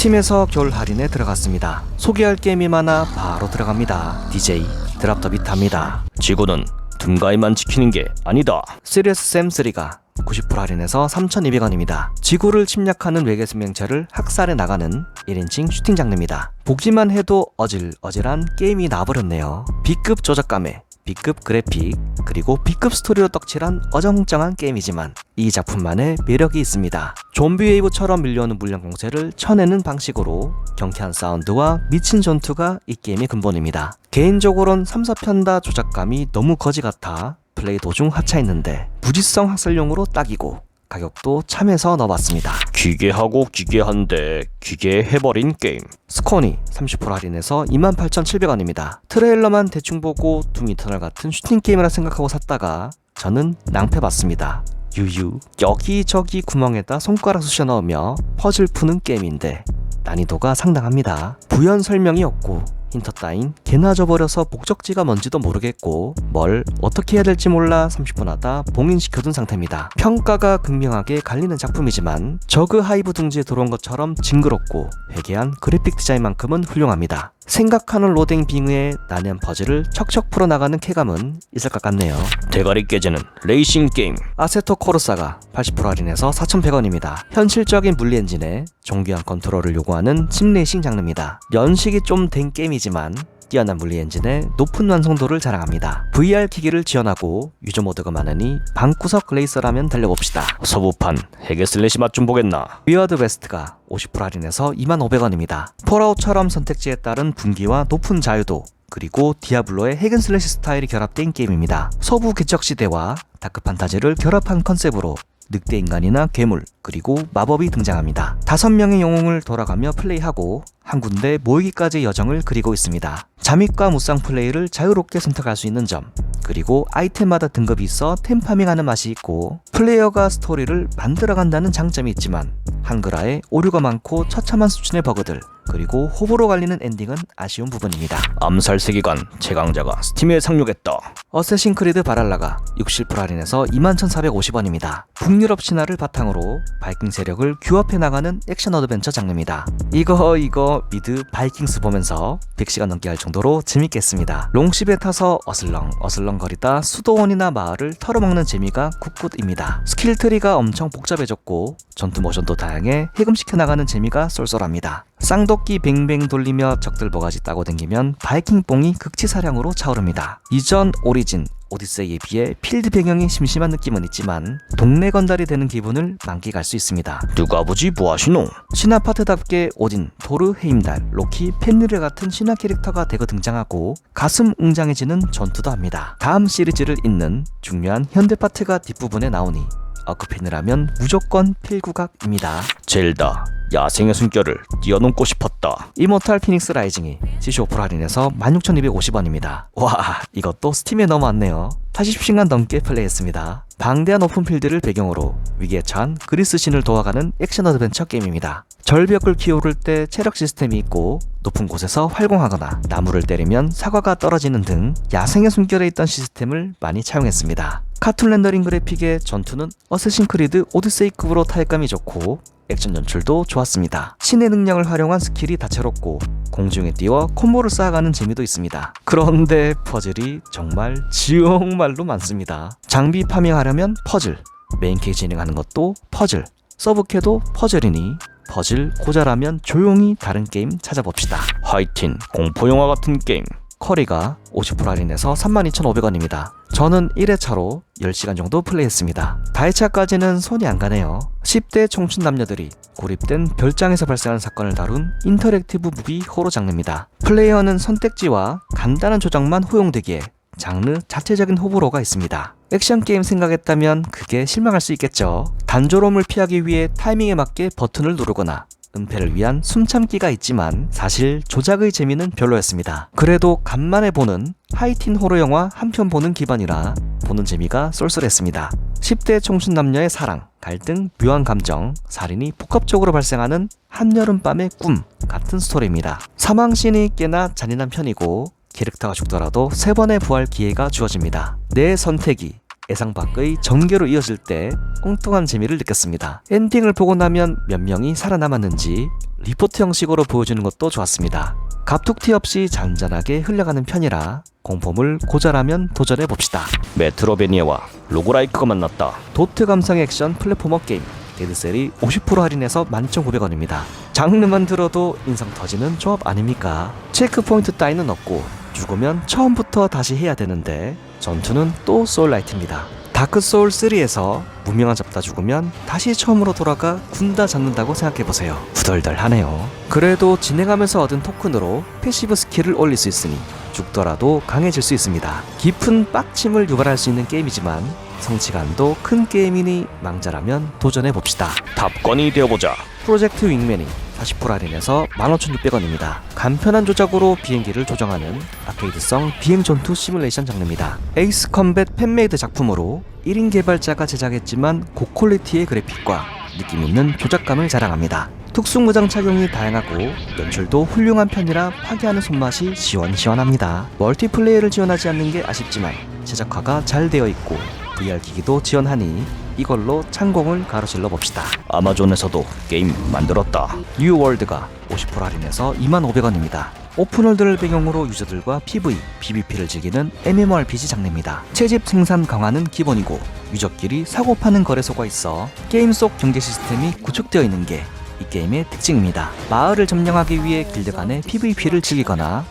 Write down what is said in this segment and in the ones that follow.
스팀에서 겨울 할인에 들어갔습니다. 소개할 게임이 많아 바로 들어갑니다. DJ 드랍 더 비타입니다. 지구는 둠가이만 지키는 게 아니다. 시리어스 샘3가 90% 할인해서 3,200원입니다. 지구를 침략하는 외계 생명체를 학살해 나가는 1인칭 슈팅 장르입니다. 보기만 해도 어질어질한 게임이 나버렸네요. B급 조작감에 B급 그래픽 그리고 B급 스토리로 떡칠한 어정쩡한 게임이지만 이 작품만의 매력이 있습니다. 좀비 웨이브처럼 밀려오는 물량 공세를 쳐내는 방식으로 경쾌한 사운드와 미친 전투가 이 게임의 근본입니다. 개인적으론 3, 4편 다 조작감이 너무 거지 같아 플레이 도중 하차했는데 무지성 학살용으로 딱이고 가격도 참해서 넣어봤습니다. 기괴하고 기괴한데 기괴해버린 게임. 스코니 30% 할인해서 28,700원입니다. 트레일러만 대충 보고 둠이터널 같은 슈팅 게임이라 생각하고 샀다가 저는 낭패봤습니다. 유유 여기저기 구멍에다 손가락 쑤셔 넣으며 퍼즐 푸는 게임인데 난이도가 상당합니다. 부연 설명이 없고 힌터 따윈 개나 져버려서 목적지가 뭔지도 모르겠고 뭘 어떻게 해야 될지 몰라 30분 하다 봉인시켜둔 상태입니다. 평가가 극명하게 갈리는 작품이지만 저그 하이브 둥지에 들어온 것처럼 징그럽고 회개한 그래픽 디자인만큼은 훌륭합니다. 생각하는 로딩 빙의에 난해한 퍼즐을 척척 풀어나가는 쾌감은 있을 것 같네요. 대가리 깨지는 레이싱 게임. 아세토 코르사가 80% 할인해서 4,100원입니다. 현실적인 물리 엔진에 정교한 컨트롤을 요구하는 심레이싱 장르입니다. 연식이 좀 된 게임이지만 뛰어난 물리 엔진에 높은 완성도를 자랑합니다. VR 기기를 지원하고 유저 모드가 많으니 방구석 레이서라면 달려봅시다. 서부판 해계 슬래시 맛 좀 보겠나. 위어드 웨스트가 50% 할인해서 25,500원입니다. 폴아웃처럼 선택지에 따른 분기와 높은 자유도 그리고 디아블로의 핵앤슬래시 스타일이 결합된 게임입니다. 서부 개척 시대와 다크 판타지를 결합한 컨셉으로 늑대 인간이나 괴물 그리고 마법이 등장합니다. 다섯 명의 영웅을 돌아가며 플레이하고 한 군데 모이기까지 여정을 그리고 있습니다. 잠입과 무쌍 플레이를 자유롭게 선택할 수 있는 점 그리고 아이템마다 등급이 있어 템파밍하는 맛이 있고 플레이어가 스토리를 만들어간다는 장점이 있지만 한글화에 오류가 많고 처참한 수준의 버그들 그리고 호불호 갈리는 엔딩은 아쉬운 부분입니다. 암살 세계관 최강자가 스팀에 상륙했다. 어쌔신 크리드 바랄라가 60% 할인해서 21,450원입니다. 북유럽 신화를 바탕으로 바이킹 세력을 규합해 나가는 액션 어드벤처 장르입니다. 이거 이거 미드 바이킹스 보면서 100시간 넘게 할 정도로 재밌겠습니다. 롱십에 타서 어슬렁 어슬렁 거리다 수도원이나 마을을 털어먹는 재미가 굿굿입니다. 스킬 트리가 엄청 복잡해졌고 전투 모션도 다양해 해금시켜 나가는 재미가 쏠쏠합니다. 쌍 도끼 뱅뱅 돌리며 적들 버가지 따고 댕기면 바이킹뽕이 극치사량으로 차오릅니다. 이전 오리진 오디세이에 비해 필드 배경이 심심한 느낌은 있지만 동네 건달이 되는 기분을 만끽할 수 있습니다. 누가 보지 뭐하시노? 신화 파트답게 오딘, 토르, 헤임달, 로키, 펜리르 같은 신화 캐릭터가 대거 등장하고 가슴 웅장해지는 전투도 합니다. 다음 시리즈를 잇는 중요한 현대 파트가 뒷부분에 나오니 어크펜이라면 무조건 필구각입니다. 젤다 야생의 숨결을 뛰어넘고 싶었다. 이모탈 피닉스 라이징이 75% 할인해서 16,250원입니다. 와, 이것도 스팀에 넘어왔네요. 80시간 넘게 플레이했습니다. 방대한 오픈필드를 배경으로 위기에 처한 그리스 신을 도와가는 액션 어드벤처 게임입니다. 절벽을 키오를 때 체력 시스템이 있고 높은 곳에서 활공하거나 나무를 때리면 사과가 떨어지는 등 야생의 숨결에 있던 시스템을 많이 차용했습니다. 카툰 렌더링 그래픽의 전투는 어쌔신 크리드 오디세이급으로 타격감이 좋고 액션 연출도 좋았습니다. 신의 능력을 활용한 스킬이 다채롭고 공중에 띄워 콤보를 쌓아가는 재미도 있습니다. 그런데 퍼즐이 정말 정말로 많습니다. 장비 파밍하려면 퍼즐, 메인캐 진행하는 것도 퍼즐, 서브캐도 퍼즐이니 퍼즐 고자라면 조용히 다른 게임 찾아봅시다. 하이틴 공포영화 같은 게임. 커리가 50% 할인해서 32,500원입니다. 저는 1회차로 10시간 정도 플레이했습니다. 다회차까지는 손이 안 가네요. 10대 청춘 남녀들이 고립된 별장에서 발생하는 사건을 다룬 인터랙티브 무비 호러 장르입니다. 플레이어는 선택지와 간단한 조작만 호용되기에 장르 자체적인 호불호가 있습니다. 액션 게임 생각했다면 그게 실망할 수 있겠죠. 단조로움을 피하기 위해 타이밍에 맞게 버튼을 누르거나 은폐를 위한 숨참기가 있지만 사실 조작의 재미는 별로였습니다. 그래도 간만에 보는 하이틴 호러 영화 한 편 보는 기반이라 보는 재미가 쏠쏠했습니다. 10대 청춘 남녀의 사랑, 갈등, 묘한 감정, 살인이 복합적으로 발생하는 한여름밤의 꿈 같은 스토리입니다. 사망신이 꽤나 잔인한 편이고 캐릭터가 죽더라도 세 번의 부활 기회가 주어집니다. 내 선택이 예상 밖의 전개로 이어질 때 엉뚱한 재미를 느꼈습니다. 엔딩을 보고 나면 몇 명이 살아남았는지 리포트 형식으로 보여주는 것도 좋았습니다. 갑툭튀 없이 잔잔하게 흘러가는 편이라 공포물 고절하면 도전해 봅시다. 메트로베니아와 로그라이크가 만났다. 도트 감성 액션 플랫포머 게임 데드셀이 50% 할인해서 11,900원입니다. 장르만 들어도 인상 터지는 조합 아닙니까? 체크포인트 따위는 없고 죽으면 처음부터 다시 해야 되는데 전투는 또 소울라이트입니다. 다크 소울 3에서 무명한 잡다 죽으면 다시 처음으로 돌아가 군다 잡는다고 생각해보세요. 후덜덜하네요. 그래도 진행하면서 얻은 토큰으로 패시브 스킬을 올릴 수 있으니 죽더라도 강해질 수 있습니다. 깊은 빡침을 유발할 수 있는 게임이지만 성취감도 큰 게임이니 망자라면 도전해 봅시다. 탑건이 되어보자. 프로젝트 윙맨이 40% 할인해서 15,600원입니다. 간편한 조작으로 비행기를 조정하는 아케이드성 비행 전투 시뮬레이션 장르입니다. 에이스 컴뱃 팬메이드 작품으로 1인 개발자가 제작했지만 고퀄리티의 그래픽과 느낌 있는 조작감을 자랑합니다. 특수무장 착용이 다양하고 연출도 훌륭한 편이라 파괴하는 손맛이 시원시원합니다. 멀티플레이를 지원하지 않는 게 아쉽지만 제작화가 잘 되어 있고 VR 기기도 지원하니 이걸로 창공을 가로질러 봅시다. 아마존에서도 게임 만들었다. 뉴월드가 50% 할인해서 25,500원입니다. 오픈월드를 배경으로 유저들과 PV, PVP를 즐기는 MMORPG 장르입니다. 채집 생산 강화는 기본이고 유저끼리 사고 파는 거래소가 있어 게임 속 경제 시스템이 구축되어 있는 게 이 게임의 특징입니다. 마을을 점령하기 위해 길드 간의 PVP를 즐기거나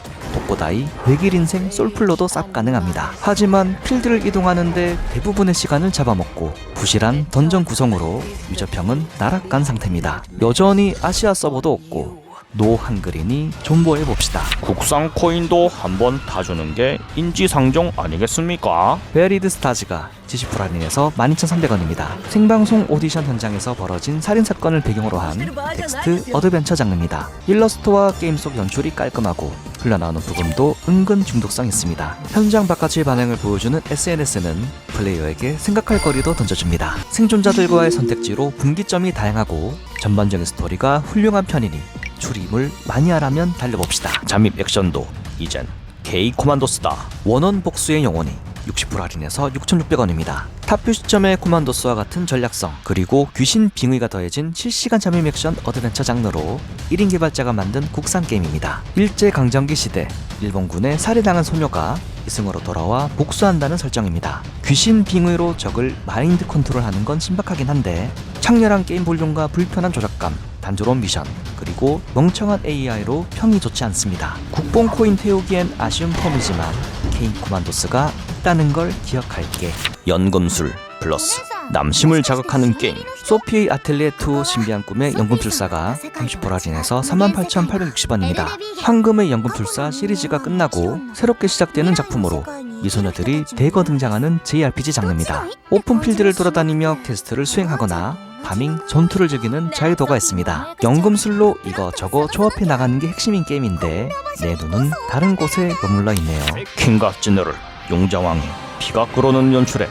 독보다이 외길 인생 솔플로도 쌉 가능합니다. 하지만 필드를 이동하는데 대부분의 시간을 잡아먹고 부실한 던전 구성으로 유저평은 나락간 상태입니다. 여전히 아시아 서버도 없고 노 한글이니 존버해 봅시다. 국산 코인도 한번 타주는 게 인지상정 아니겠습니까? 베리드 스타즈가 70% 할인해서 12,300원입니다. 생방송 오디션 현장에서 벌어진 살인 사건을 배경으로 한 텍스트 어드벤처 장르입니다. 일러스트와 게임 속 연출이 깔끔하고 흘러나오는 부분도 은근 중독성 있습니다. 현장 바깥의 반응을 보여주는 SNS는 플레이어에게 생각할 거리도 던져줍니다. 생존자들과의 선택지로 분기점이 다양하고 전반적인 스토리가 훌륭한 편이니 출입을 많이 하라면 달려봅시다. 잠입 액션도 이젠 K 코만도스다. 원원 복수의 영혼이 60% 할인해서 6,600원입니다. 탑뷰 시점의 코만도스와 같은 전략성, 그리고 귀신 빙의가 더해진 실시간 잠입 액션 어드벤처 장르로 1인 개발자가 만든 국산 게임입니다. 일제 강점기 시대 일본군에 살해당한 소녀가 이승으로 돌아와 복수한다는 설정입니다. 귀신 빙의로 적을 마인드 컨트롤하는 건 신박하긴 한데 창렬한 게임 볼륨과 불편한 조작감, 단조로운 미션, 그리고 멍청한 AI로 평이 좋지 않습니다. 국뽕 코인 태우기엔 아쉬운 폼이지만 케인 코만도스가 있다는 걸 기억할게. 연금술 플러스 남심을 자극하는 게임. 소피의 아틀리에 2 신비한 꿈의 연금술사가 30% 할인해서 38,860원입니다. 황금의 연금술사 시리즈가 끝나고 새롭게 시작되는 작품으로 미소녀들이 대거 등장하는 JRPG 장르입니다. 오픈필드를 돌아다니며 퀘스트를 수행하거나 파밍, 전투를 즐기는 자유도가 있습니다. 연금술로 이거저거 조합해 나가는 게 핵심인 게임인데 내 눈은 다른 곳에 머물러 있네요. 킹과 제너럴 용자왕이 피가 끓어오는 연출에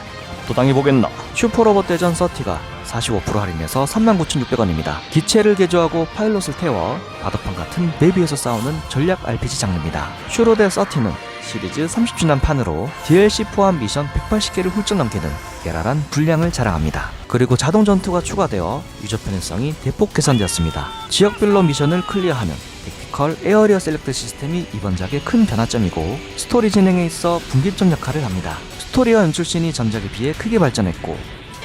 도당해보겠나? 슈퍼로봇 대전 서티가 45% 할인해서 39,600원입니다. 기체를 개조하고 파일럿을 태워 바둑판 같은 맵위에서 싸우는 전략 RPG 장르입니다. 슈로데 서티는 시리즈 30주년 판으로 DLC 포함 미션 180개를 훌쩍 넘기는 깨랄한 분량을 자랑합니다. 그리고 자동 전투가 추가되어 유저 편의성이 대폭 개선되었습니다. 지역별로 미션을 클리어하면 택티컬 에어리어 셀렉트 시스템이 이번 작의 큰 변화점이고 스토리 진행에 있어 분기점 역할을 합니다. 스토리와 연출신이 전작에 비해 크게 발전했고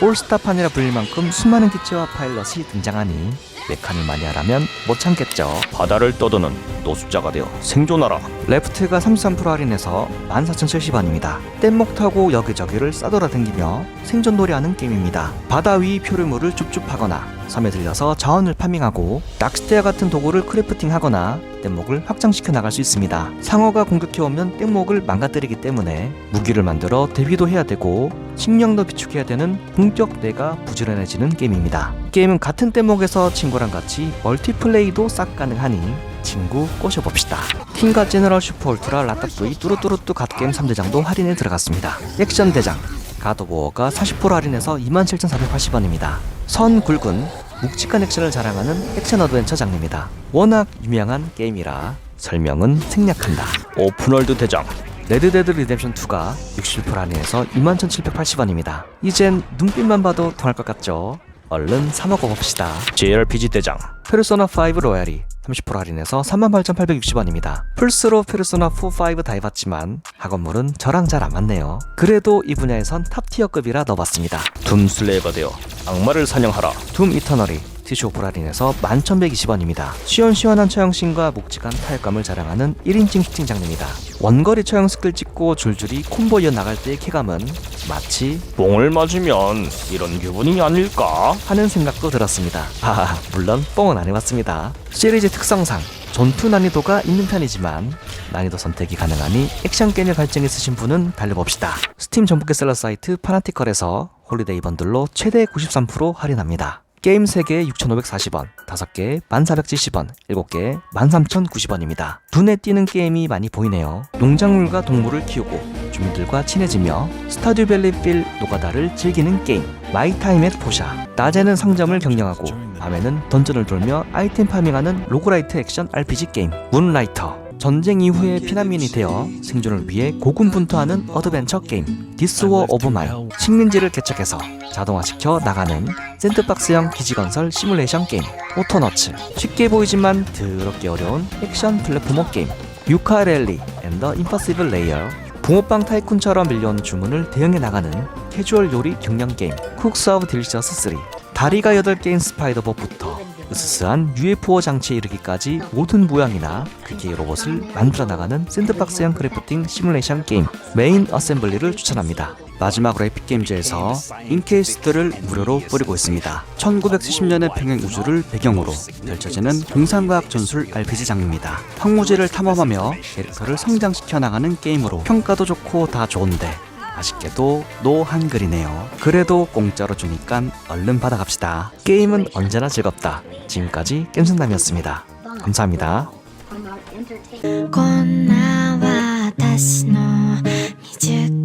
올스타판이라 불릴 만큼 수많은 기체와 파일럿이 등장하니 메카를 많이 하라면 못 참겠죠. 바다를 떠도는 노숙자가 되어 생존하라. 레프트가 33% 할인해서 14,070원입니다. 뗏목 타고 여기저기를 싸돌아다니며 생존놀이 하는 게임입니다. 바다 위 표류물을 줍줍하거나 섬에 들려서 자원을 파밍하고 낚싯대와 같은 도구를 크래프팅하거나 뗏목을 확장시켜 나갈 수 있습니다. 상어가 공격해오면 뗏목을 망가뜨리기 때문에 무기를 만들어 대비도 해야 되고 식량도 비축해야 되는 본격 뇌가 부지런해지는 게임입니다. 게임은 같은 뗏목에서 친구 랑 같이 멀티플레이도 싹 가능하니 친구 꼬셔봅시다. 킹과 제너럴 슈퍼 울트라 라따뚜이 뚜루뚜루뚜 갓게임 3대장도 할인에 들어갔습니다. 액션 대장 가도보어가 40% 할인해서 27,480원입니다. 선 굵은 묵직한 액션을 자랑하는 액션 어드벤처 장르입니다. 워낙 유명한 게임이라 설명은 생략한다. 오픈월드 대장 레드데드 리뎀션 2가 60% 할인해서 21,780원입니다. 이젠 눈빛만 봐도 통할 것 같죠? 얼른 사 먹어봅시다. JRPG 대장 페르소나 5 로얄이 30% 할인해서 38,860원입니다. 플스로 페르소나 4, 5 다 해봤지만 학원물은 저랑 잘 안 맞네요. 그래도 이 분야에선 탑티어급이라 넣어봤습니다. 둠 슬레이가 되어 악마를 사냥하라 둠 이터널이 티슈 오프 할인해서 11,120원입니다. 시원시원한 처형신과 묵직한 타격감을 자랑하는 1인칭 슈팅 장르입니다. 원거리 처형 스킬 찍고 줄줄이 콤보 이어 나갈 때의 쾌감은 마치 뽕을 맞으면 이런 기분이 아닐까? 하는 생각도 들었습니다. 아, 물론 뽕은 안 해봤습니다. 시리즈 특성상 전투 난이도가 있는 편이지만 난이도 선택이 가능하니 액션 게임을 발전에 쓰신 분은 달려봅시다. 스팀 전폭 셀러 사이트 파나티컬에서 홀리데이 번들로 최대 93% 할인합니다. 게임 3개 6,540원, 5개 1,470원, 7개 13,090원입니다. 눈에 띄는 게임이 많이 보이네요. 농작물과 동물을 키우고 주민들과 친해지며 스타듀밸리 필 노가다를 즐기는 게임 마이타임 앳 포샤 낮에는 상점을 경영하고 밤에는 던전을 돌며 아이템 파밍하는 로그라이트 액션 RPG 게임 문라이터 전쟁 이후에 피난민이 되어 생존을 위해 고군분투하는 어드벤처 게임 디스워 오브 마이 식민지를 개척해서 자동화시켜 나가는 샌드박스형 기지건설 시뮬레이션 게임 오토너츠. 쉽게 보이지만 더럽게 어려운 액션 플랫포머 게임 유카 랠리 앤더 임퍼시블 레이어 붕어빵 타이쿤처럼 밀려온 주문을 대응해 나가는 캐주얼 요리 경영 게임 쿡스 오브 딜리셔스 3 다리가 8개인 스파이더봇부터 으스스한 UFO 장치에 이르기까지 모든 모양이나 크기의 로봇을 만들어 나가는 샌드박스형 크래프팅 시뮬레이션 게임 메인 어셈블리를 추천합니다. 마지막으로 에픽게임즈에서 인케이스트를 무료로 뿌리고 있습니다. 1970년의 평행 우주를 배경으로 펼쳐지는 공상과학 전술 RPG 장르입니다. 황무지를 탐험하며 캐릭터를 성장시켜 나가는 게임으로 평가도 좋고 다 좋은데 아쉽게도 노 한글이네요. 그래도 공짜로 주니까 얼른 받아갑시다. 게임은 언제나 즐겁다. 지금까지 겜승남이었습니다. 감사합니다. こんな私の未熟